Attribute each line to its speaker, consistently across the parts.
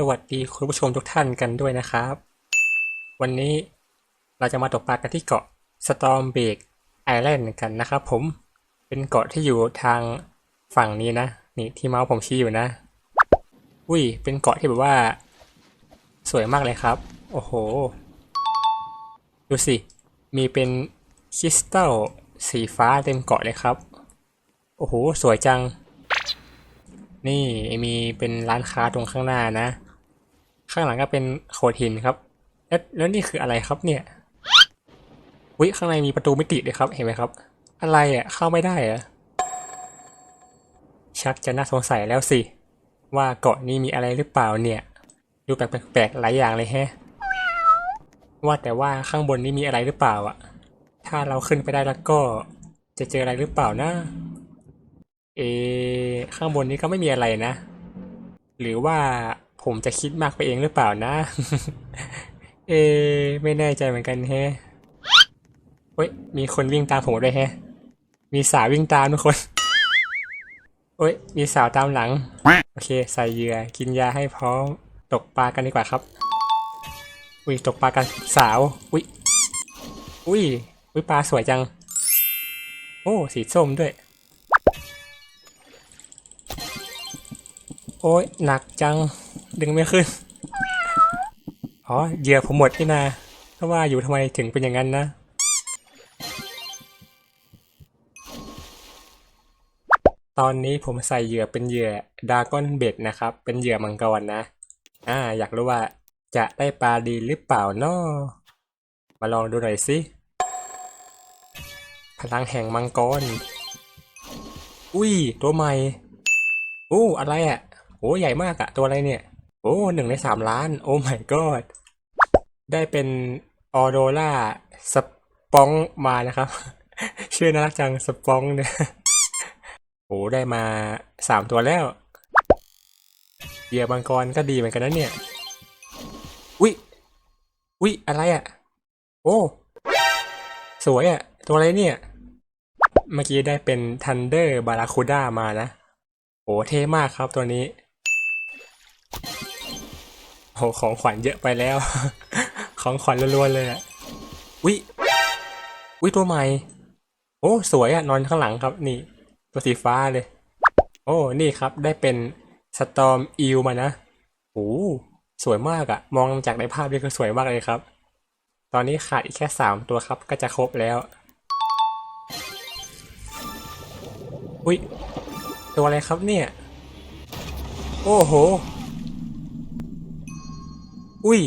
Speaker 1: สวัสดีคุณผู้ชมทุกท่านกันด้วยนะครับ วันนี้เราจะมาตกปลากันที่เกาะสตอมเบกไอแลนด์กันนะครับผมเป็นเกาะที่อยู่ทางฝั่งนี้นะ นี่ที่เมาส์ผมชี้อยู่นะ อุ้ย เป็นเกาะที่แบบว่า สวยมากเลยครับ โอ้โห ดูสิ มีเป็นคริสตัลสีฟ้าเต็มเกาะเลยครับ โอ้โห สวยจังนี่มีเป็นร้านค้าตรงข้างหน้านะ ข้างหลังก็เป็นโขดหินครับ แล้วแล้วนี่คืออะไรครับเนี่ยวิข้างในมีประตูมิติด้วยครับเห็นไหมครับ อะไรอะเข้าไม่ได้เหรอะชักจะน่าสงสัยแล้วสิ ว่าเกาะนี้มีอะไรหรือเปล่าเนี่ย ดูแปลกๆหลายอย่างเลยแฮะ ว่าแต่ว่าข้างบนนี้มีอะไรหรือเปล่าอะ ถ้าเราขึ้นไปได้แล้วก็จะเจออะไรหรือเปล่านะเอ ข้างบนนี้ก็ไม่มีอะไรนะ หรือว่า ผมจะคิดมากไปเองหรือเปล่านะ เอ ไม่แน่ใจเหมือนกันแฮะเฮ้ย มีคนวิ่งตามผมด้วยแฮะ มีสาววิ่งตามทุกคนเฮ้ย มีสาวตามหลัง โอเค ใส่เหยื่อ กินยาให้พร้อม ตกปลากันดีกว่าครับ อุ้ย ตกปลากันสาว อุ้ย อุ้ย อุ้ย ปลาสวยจัง โอ้ สีส้มด้วย โอ้ย หนักจัง ดึงไม่ขึ้น อ๋อเหยื่อผมหมดนี่นาเพราว่าอยู่ทำไมถึงเป็นอย่างนั้นนะ ตอนนี้ผมใส่เหยื่อเป็นเหยื่อดากอนเบ็ดนะครับ เป็นเหยื่อมังกรนะ อ่า อยากรู้ว่าจะได้ปลาดีหรือเปล่าเนาะมาลองดูหน่อยสิ พลังแห่งมังกร อุ้ย ตัวใหม่โอ้อะไรอะ่ะโอ้ใหญ่มากอะตัวอะไรเนี่ย โอ้หนึ่งในสามล้าน โอ้ my god ได้เป็นออโรล่าสปองมานะครับ ชื่อน่ารักจังสปองเนี่ยโอ้ได้มาสามตัวแล้วเหยื่อมังกรก็ดีเหมือนกันนะเนี่ย อุ้ยอุ้ยอะไรอะ่ะ โอ้ สวยอะ่ะ ตัวอะไรเนี่ย เมื่อกี้ได้เป็นทันเดอร์บาราคูด้ามานะ โอ้เท่มากครับตัวนี้ โหของขวัญเยอะไปแล้ว ของขวัญล้วนๆเลยอะวิวิตัวใหม่ โอ้สวยอะนอนข้างหลังครับนี่ ตัวสีฟ้าเลย โอ้นี่ครับได้เป็นสตอมอิลมานะโอ้สวยมากอะมองจากในภาพนี่ก็สวยมากเลยครับ ตอนนี้ขาดอีกแค่สามตัวครับ ก็จะครบแล้ว อุ้ยตัวอะไรครับเนี่ย โอ้โห อุ้ย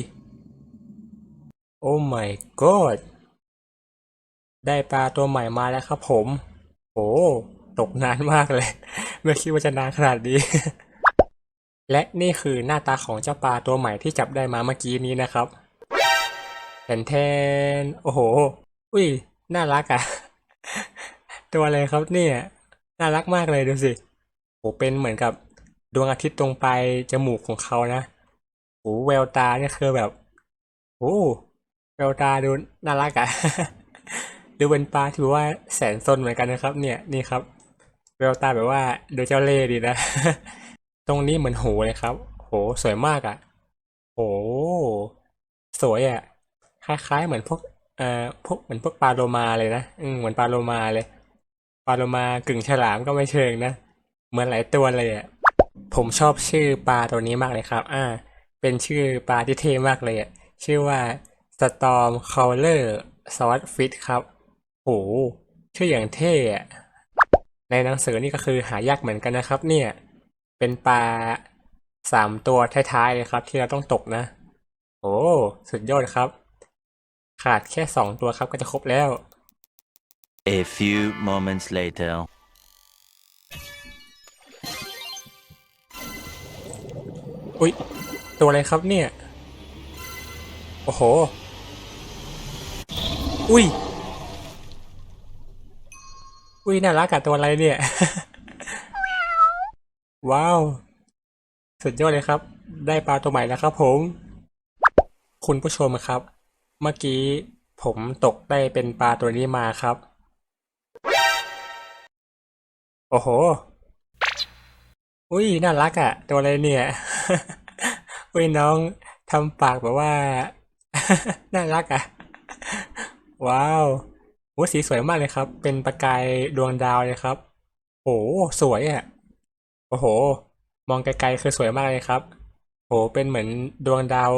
Speaker 1: โอ้ my god ได้ปลาตัวใหม่มาแล้วครับผม โอ้ตกนานมากเลย ไม่คิดว่าจะนานขนาดนี้ และนี่คือหน้าตาของเจ้าปลาตัวใหม่ที่จับได้มาเมื่อกี้นี้นะครับแทนแทนโอ้โห อุ้ย น่ารักอะตัวอะไรครับเนี่ย น่ารักมากเลยดูสิโหเป็นเหมือนกับดวงอาทิตย์ตรงปลายจมูกของเขานะ โหแววตาเนี่ยคือแบบโอ้แววตาดูน่ารักอะดูเป็นปลาที่ว่าแสนซนเหมือนกันนะครับ เนี่ยนี่ครับ แววตาแบบว่าดูเจ้าเล่ห์ดีนะ ตรงนี้เหมือนหูเลยครับ โหสวยมากอะโหสวยอะคล้ายๆเหมือนพวกเอ่อพวกเหมือนพวกปลาโลมาเลยนะอืมเหมือนปลาโลมาเลยปลาโลมากึ่งฉลามก็ไม่เชิงนะเหมือนหลายตัวเลยอะผมชอบชื่อปลาตัวนี้มากเลยครับ อ่า เป็นชื่อปลาที่เท่มากเลยอะชื่อว่า Storm Crawler Swordfish ครับโหชื่ออย่างเท่อะในหนังสือนี่ก็คือหายากเหมือนกันนะครับ เนี่ย เป็นปลาสามตัวท้ายๆเลยครับ ที่เราต้องตกนะ โอ้สุดยอดครับ ขาดแค่สองตัวครับก็จะครบแล้ว
Speaker 2: A few moments later.
Speaker 1: อุ๊ย ตัวอะไรครับเนี่ย โอ้โห อุ้ย อุ้ยน่ารักอะตัวอะไรเนี่ย ว้าว สุดยอดเลยครับ ได้ปลาตัวใหม่แล้วครับผม คุณผู้ชมครับ เมื่อกี้ผมตกได้เป็นปลาตัวนี้มาครับ โอ้โห อุ้ย น่ารักอะตัวอะไรเนี่ย อุ้ยน้องทำปากแบบว่า น่ารักอะ ว้าวโอ้สีสวยมากเลยครับ เป็นประกายดวงดาวเลยครับโอ้สวยอะ โอ้โห มองไกลๆคือสวยมากเลยครับโอ้เป็นเหมือนดวงดาว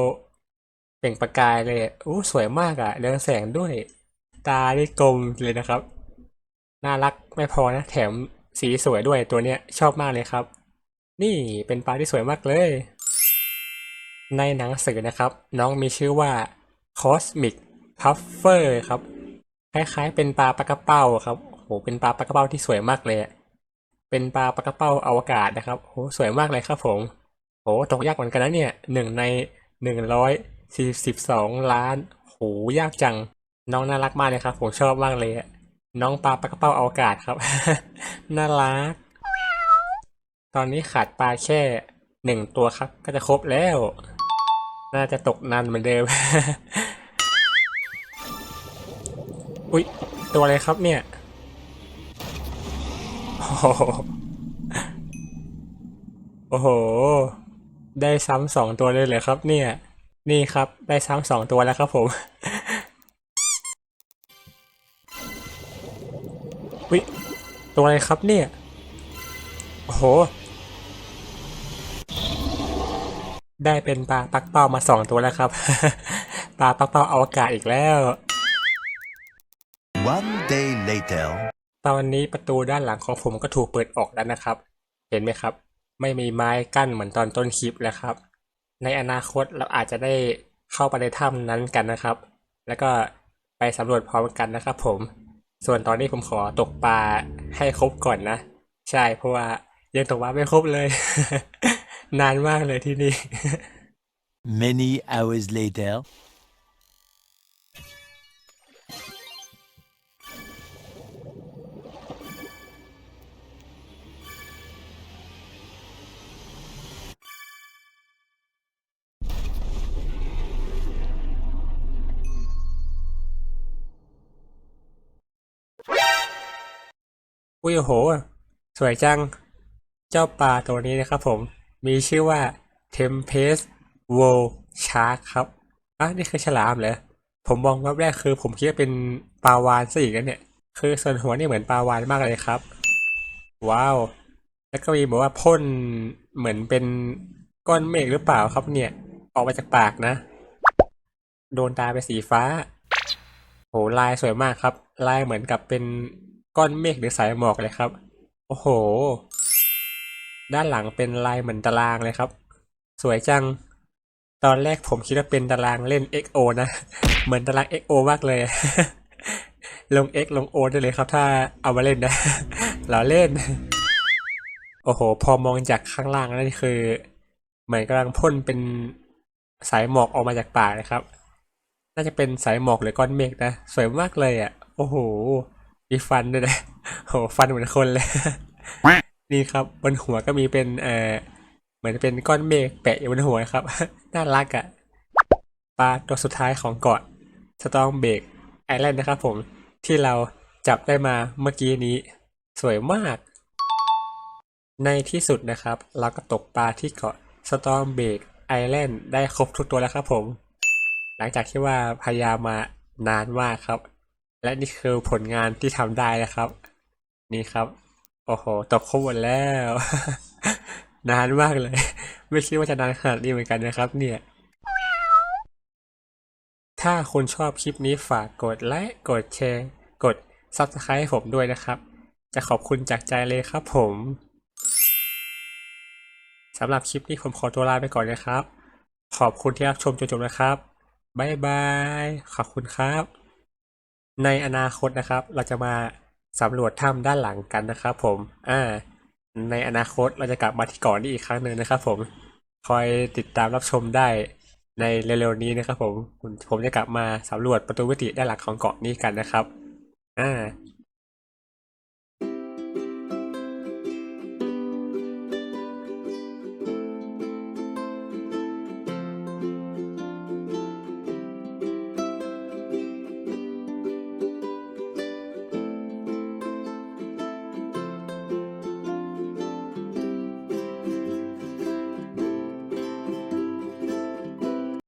Speaker 1: เปล่งประกายเลยอะโอ้สวยมากอะ เรืองแสงด้วย ตาได้กลมเลยนะครับ น่ารักไม่พอนะ แถมสีสวยด้วยตัวเนี้ยชอบมากเลยครับ นี่เป็นปลาที่สวยมากเลย ในหนังสือนะครับ น้องมีชื่อว่า Cosmic Puffer ครับ คล้ายๆ เป็นปลาปลากระเป้าครับโหเป็นปลาปลากระเป้าที่สวยมากเลย เป็นปลาปลากระเป้าอวกาศนะครับโหสวยมากเลยครับผมโหตกยากเหมือนกันนะเนี่ยหนึ่งในหนึ่งร้อยสี่สิบสองล้านโหยากจัง น้องน่ารักมากเลยครับ ผมชอบมากเลยน้องปลาปลากระเป้าอวกาศครับ น่ารัก ตอนนี้ขาดปลาแค่หนึ่งตัวครับ ก็จะครบแล้ว น่าจะตกนานเหมือนเดิม อุ๊ย ตัวอะไรครับเนี่ย โอ้โห โอ้โห ได้ซ้ำสองตัวเลยเหรอครับเนี่ย นี่ครับ ได้ซ้ำสองตัวแล้วครับผม อุ๊ย ตัวอะไรครับเนี่ย โอ้โห ได้เป็นปลาปักเป้ามาสองตัวแล้วครับ ปลาปักเป้าอวกาศอีกแล้ว
Speaker 3: One day later.
Speaker 1: ตอนนี้ประตูด้านหลังของผมก็ถูกเปิดออกแล้วนะครับ เห็นไหมครับ ไม่มีไม้กั้นเหมือนตอนต้นคลิปแล้วครับ ในอนาคตเราอาจจะได้เข้าไปในถ้ำนั้นกันนะครับ แล้วก็ไปสำรวจพร้อมกันนะครับ ผม ส่วนตอนนี้ผมขอตกปลาให้ครบก่อนนะ ใช่เพราะว่ายังตกปลาไม่ครบเลย นานมากเลยที่นี่
Speaker 2: Many hours later.
Speaker 1: อุ้ยโอ้โหสวยจัง เจ้าปลาตัวนี้นะครับผม มีชื่อว่า Tempest World Shark ครับอะนี่คือฉลามเหรอ ผมมองแวบแรกคือ ผมคิดว่าเป็นปลาวาฬซะอีกนะเนี่ย คือส่วนหัวนี่เหมือนปลาวาฬมากเลยครับ ว้าว แล้วก็มีบอกว่าพ่นเหมือนเป็นก้อนเมฆหรือเปล่าครับเนี่ย ออกมาจากปากนะ โดนตาเป็นสีฟ้าโหลายสวยมากครับ ลายเหมือนกับเป็นก้อนเมฆหรือสายหมอกเลยครับ โอ้โห ด้านหลังเป็นลายเหมือนตารางเลยครับ สวยจัง ตอนแรกผมคิดว่าเป็นตารางเล่น XO นะ เหมือนตาราง XO มากเลย ลง X ลง O ได้เลยครับ ถ้าเอามาเล่นนะเราเล่น โอ้โห พอมองจากข้างล่างนั่นคือ เหมือนกำลังพ่นเป็นสายหมอกออกมาจากปากนะครับ น่าจะเป็นสายหมอกหรือก้อนเมฆนะ สวยมากเลยอะ โอ้โหมีฟันด้วยนะโห ฟันเหมือนคนเลย นี่ครับบนหัวก็มีเป็นเอ่อเหมือนเป็นก้อนเมฆแปะอยู่บนหัวครับ น่ารักอะ่ะปลาตัวสุดท้ายของเกาะสตองเบกไอแลนด์นะครับผมที่เราจับได้มาเมื่อกี้นี้ สวยมาก ในที่สุดนะครับ เราก็ตกปลาที่เกาะสตองเบกไอแลนด์ได้ครบทุกตัวแล้วครับผม หลังจากที่ว่าพยายามมานานมากครับ และนี่คือผลงานที่ทำได้นะครับ นี่ครับ โอ้โห ตกครบหมดแล้ว นานมากเลย ไม่คิดว่าจะนานขนาดนี้เหมือนกันนะครับ เนี่ย ถ้าคุณชอบคลิปนี้ฝากกดไลค์กดแชร์ กด Subscribe ให้ผมด้วยนะครับ จะขอบคุณจากใจเลยครับผมสำหรับคลิปนี้ผมขอตัวลาไปก่อนนะครับ ขอบคุณที่รับชมจนจบนะครับบ๊ายบาย ขอบคุณครับ ในอนาคตนะครับ เราจะมา สำรวจถ้ำด้านหลังกันนะครับผม อ่า ในอนาคตเราจะกลับมาที่เกาะนี้อีกครั้งหนึ่งนะครับผม คอยติดตามรับชมได้ในเร็วๆนี้นะครับผม ผมจะกลับมาสำรวจประตูวิติด้านหลังของเกาะนี้กันนะครับ อ่า